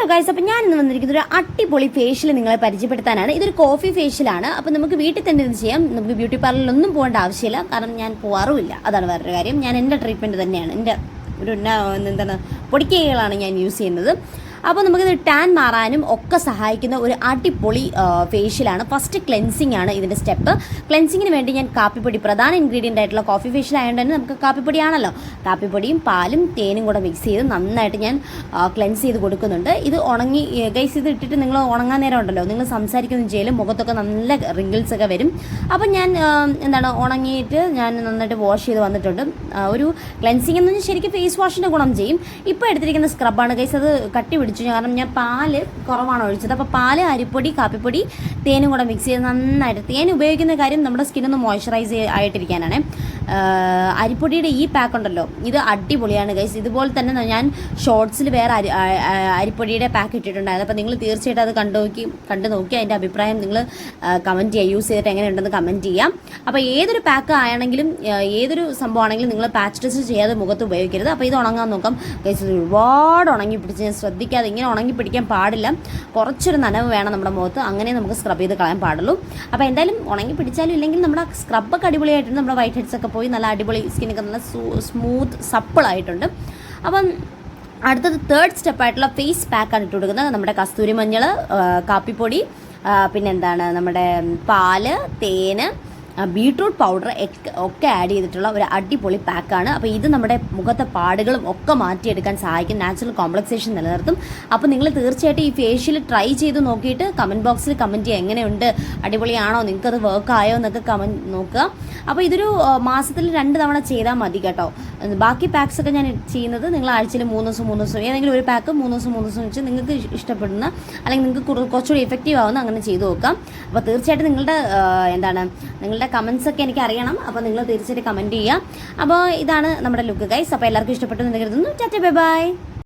Hello guys അപ്പോൾ ഞാൻ ഇന്ന് വന്നിരിക്കുന്നത് ഒരു അടിപൊളി ഫേഷ്യൽ നിങ്ങളെ പരിചയപ്പെടുത്താനാണ്. ഇതൊരു കോഫി ഫേഷ്യലാണ് അപ്പോൾ നമുക്ക് വീട്ടിൽ തന്നെ ഇത് ചെയ്യാം. നമുക്ക് ബ്യൂട്ടി പാർലറിലൊന്നും പോകേണ്ട ആവശ്യമില്ല. കാരണം ഞാൻ പോകാറുമില്ല അതാണ് വേറൊരു കാര്യം. ഞാൻ എന്റെ ട്രീറ്റ്മെന്റ് തന്നെയാണ്. എന്റെ ഒരു എന്താണ് പൊടിക്കൈകളാണ് ഞാൻ യൂസ് ചെയ്യുന്നത്. അപ്പോൾ നമുക്കിത് ടാൻ മാറാനും ഒക്കെ സഹായിക്കുന്ന ഒരു അടിപൊളി ഫേഷ്യലാണ് ഫസ്റ്റ് ക്ലെൻസിങ് ആണ് ഇതിന്റെ സ്റ്റെപ്പ് ക്ലെൻസിങ്ങിന് വേണ്ടി ഞാൻ കാപ്പിപ്പൊടി പ്രധാന ഇൻഗ്രീഡിയന്റ് ആയിട്ടുള്ള കോഫി ഫേഷ്യൽ ആയതുകൊണ്ട് തന്നെ നമുക്ക് കാപ്പിപ്പൊടിയാണല്ലോ. കാപ്പിപ്പൊടിയും പാലും തേനും കൂടെ മിക്സ് ചെയ്ത് നന്നായിട്ട് ഞാൻ ക്ലെൻസ് ചെയ്ത് കൊടുക്കുന്നുണ്ട്. ഇത് ഉണങ്ങി ഗൈസ് ഇത് ഇട്ടിട്ട് നിങ്ങൾ ഉണങ്ങാൻ നേരം ഉണ്ടല്ലോ. നിങ്ങൾ സംസാരിക്കുന്ന ചെയ്യലും മുഖത്തൊക്കെ നല്ല റിങ്കിൾസ് ഒക്കെ വരും. അപ്പം ഞാൻ എന്താണ് ഉണങ്ങിയിട്ട് ഞാൻ നന്നായിട്ട് വാഷ് ചെയ്ത് വന്നിട്ടുണ്ട്. ഒരു ക്ലെൻസിങ് എന്ന് ശരിക്കും ഫേസ് വാഷിന്റെ ഗുണം ചെയ്യും. ഇപ്പോൾ എടുത്തിരിക്കുന്ന സ്ക്രബാണ് ഗൈസ് അത് കട്ടി പിടിച്ചു കാരണം ഞാൻ പാൽ കുറവാണ് ഒഴിച്ചത്. അപ്പോൾ പാൽ അരിപ്പൊടി കാപ്പിപ്പൊടി തേനും കൂടെ മിക്സ് ചെയ്ത് നന്നായിട്ട് തേൻ ഉപയോഗിക്കുന്ന കാര്യം നമ്മുടെ സ്കിന്നൊന്ന് മോയ്സ്ചറൈസ് ആയിട്ടിരിക്കാനാണ്. അരിപ്പൊടിയുടെ ഈ പാക്ക് ഉണ്ടല്ലോ ഇത് അടിപൊളിയാണ് ഗൈസ് ഇതുപോലെ തന്നെ ഞാൻ ഷോർട്സിൽ വേറെ അരി അരിപ്പൊടിയുടെ പാക്ക് ഇട്ടിട്ടുണ്ടായിരുന്നു. അപ്പോൾ നിങ്ങൾ തീർച്ചയായിട്ടും അത് കണ്ടു നോക്കി കണ്ടു നോക്കി അതിന്റെ അഭിപ്രായം നിങ്ങൾ കമന്റ് ചെയ്യുക യൂസ് ചെയ്തിട്ട് എങ്ങനെയുണ്ടെന്ന് കമന്റ് ചെയ്യാം. അപ്പോൾ ഏതൊരു പാക്ക് ആണെങ്കിലും ഏതൊരു സംഭവമാണെങ്കിലും നിങ്ങൾ പാച്ച് ടെസ്റ്റ് ചെയ്യാതെ മുഖത്ത് ഉപയോഗിക്കരുത്. അപ്പോൾ ഇത് ഉണങ്ങാൻ നോക്കാം. ഗൈസ് ഒരുപാട് ഉണങ്ങി പിടിച്ച് ഞാൻ ശ്രദ്ധിക്കാതെ ഇങ്ങനെ ഉണങ്ങി പിടിക്കാൻ പാടില്ല. കുറച്ചൊരു നനവ് വേണം നമ്മുടെ മുഖത്ത്. അങ്ങനെ നമുക്ക് സ്ക്രബ് ചെയ്ത് കളയാൻ പാടുള്ളൂ. അപ്പോൾ എന്തായാലും ഉണങ്ങി പിടിച്ചാലും ഇല്ലെങ്കിൽ നമ്മുടെ സ്ക്രബൊക്കെ അടിപൊളിയായിട്ടുണ്ട്. നമ്മുടെ വൈറ്റ് ഹെഡ്സ് ഒക്കെ പോയി നല്ല അടിപൊളി സ്കിന്നൊക്കെ നല്ല സ്മൂത്ത് സപ്പിളായിട്ടുണ്ട് അപ്പം അടുത്തത് തേർഡ് സ്റ്റെപ്പായിട്ടുള്ള ഫേസ് പാക്കാണ് ഇട്ട് കൊടുക്കുന്നത് നമ്മുടെ കസ്തൂരി മഞ്ഞൾ കാപ്പിപ്പൊടി പിന്നെന്താണ് നമ്മുടെ പാൽ തേന് ബീട്രൂട്ട് പൗഡർ ഒക്കെ ആഡ് ചെയ്തിട്ടുള്ള ഒരു അടിപൊളി പാക്കാണ് അപ്പോൾ ഇത് നമ്മുടെ മുഖത്തെ പാടുകളും ഒക്കെ മാറ്റിയെടുക്കാൻ സഹായിക്കും. നാച്ചുറൽ കോംപ്ലക്സേഷൻ നിലനിർത്തും. അപ്പോൾ നിങ്ങൾ തീർച്ചയായിട്ടും ഈ ഫേഷ്യൽ ട്രൈ ചെയ്ത് നോക്കിയിട്ട് കമന്റ് ബോക്സിൽ കമന്റ് ചെയ്യുക. എങ്ങനെയുണ്ട്? അടിപൊളിയാണോ? നിങ്ങൾക്കത് വർക്ക് ആയോ? എന്നൊക്കെ കമന്റ് നോക്കുക. അപ്പോൾ ഇതൊരു മാസത്തിൽ രണ്ട് തവണ ചെയ്താൽ മതി കേട്ടോ. ബാക്കി പാക്സ് ഒക്കെ ഞാൻ ചെയ്യുന്നത് നിങ്ങൾ ആഴ്ചയിൽ മൂന്ന് ദിവസം മൂന്ന് ദിവസം ഏതെങ്കിലും ഒരു പാക്ക് മൂന്ന് ദിവസം മൂന്ന് ദിവസം വെച്ച് നിങ്ങൾക്ക് ഇഷ്ടപ്പെടുന്ന അല്ലെങ്കിൽ നിങ്ങൾക്ക് കുറ- കുറച്ചുകൂടി എഫക്റ്റീവ് ആവുന്ന അങ്ങനെ ചെയ്തു നോക്കാം. അപ്പോൾ തീർച്ചയായിട്ടും നിങ്ങളുടെ എന്താണ് നിങ്ങളുടെ കമൻസ് ഒക്കെ എനിക്ക് അറിയണം. അപ്പോൾ നിങ്ങൾ തീർച്ചയായിട്ടും കമന്റ് ചെയ്യുക. അപ്പോൾ ഇതാണ് നമ്മുടെ ലുക്ക് ഗൈസ് അപ്പോൾ എല്ലാവർക്കും ഇഷ്ടപ്പെട്ടു എന്ന് കരുതുന്നു. Tata bye bye.